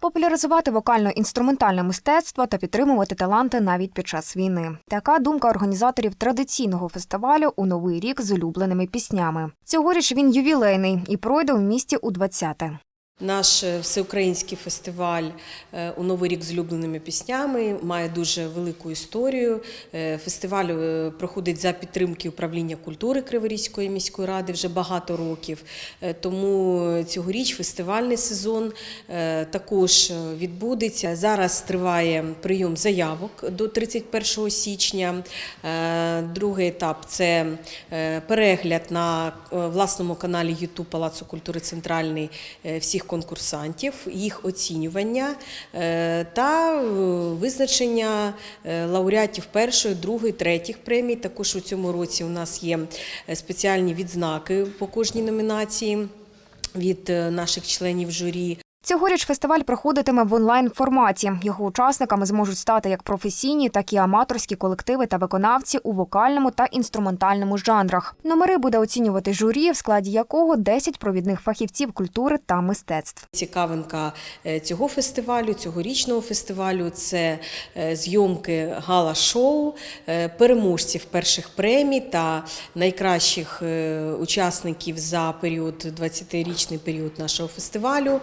Популяризувати вокально-інструментальне мистецтво та підтримувати таланти навіть під час війни. Така думка організаторів традиційного фестивалю у новий рік з улюбленими піснями. Цьогоріч він ювілейний і пройде у місті у 20-те. Наш е, всеукраїнський фестиваль е, у Новий рік з улюбленими піснями має дуже велику історію. Е, Фестиваль проходить за підтримки управління культури Криворізької міської ради вже багато років. Тому цьогоріч фестивальний сезон також відбудеться. Зараз триває прийом заявок до 31 січня. Другий етап це перегляд на власному каналі YouTube Палацу культури Центральний всіх конкурсантів, їх оцінювання е, та е, визначення е, лауреатів першої, другої, третіх премій. Також у цьому році у нас є спеціальні відзнаки по кожній номінації від наших членів журі. Цьогоріч фестиваль проходитиме в онлайн форматі. Його учасниками зможуть стати як професійні, так і аматорські колективи та виконавці у вокальному та інструментальному жанрах. Номери буде оцінювати журі, в складі якого 10 провідних фахівців культури та мистецтв. Цікавинка е, цього фестивалю, цьогорічного фестивалю це е, зйомки гала-шоу, е, переможців перших премій та найкращих учасників за період 20-річний період нашого фестивалю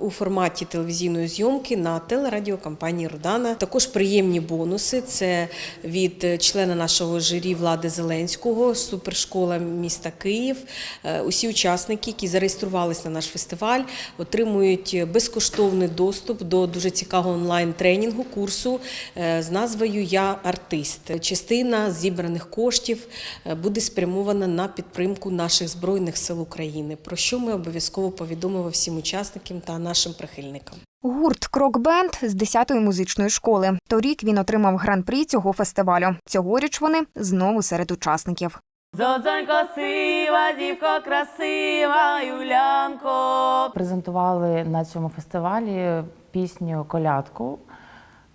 у форматі телевізійної зйомки на телерадіокомпанії Родана. Також приємні бонуси. Це від е, члена нашого журі Влади Зеленського, супершкола міста Київ. Е, Усі учасники, які зареєструвалися на наш фестиваль, отримують безкоштовний доступ до дуже цікавого онлайн-тренінгу курсу е, з назвою Я артист. Частина зібраних коштів е, буде спрямована на підтримку наших збройних сил України, про що ми обов'язково повідомимо всім учасникам та нашим прихильникам. Гурт Крокбенд з 10-ї музичної школи. Торік він отримав гран-прі цього фестивалю. Цьогоріч вони знову серед учасників. Зодзонько сива, дівко красива, Юлянко. Презентували на цьому фестивалі пісню Колядку,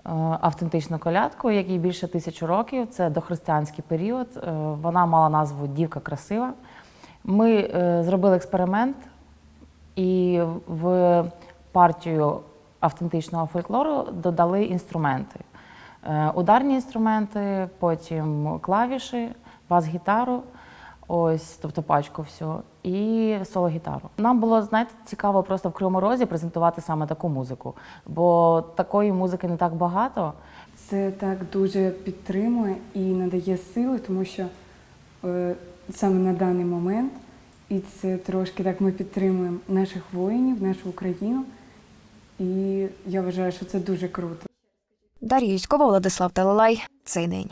е, автентичну колядку, якій більше тисячі років. Це дохристиянський період. Е, Вона мала назву Дівка красива. Ми е, зробили експеримент і в партію автентичного фольклору додали інструменти. Е, Ударні інструменти, потім клавіші, бас-гітару, ось, тобто пачку всю, і соло-гітару. Нам було, знаєте, цікаво просто в Кривому Розі презентувати саме таку музику, бо такої музики не так багато. Це так дуже підтримує і надає сили, тому що е, саме на даний момент, і це трошки так ми підтримуємо наших воїнів, нашу Україну. І я вважаю, що це дуже круто. Дар'я Юськова, Владислав Талалай. Цей день.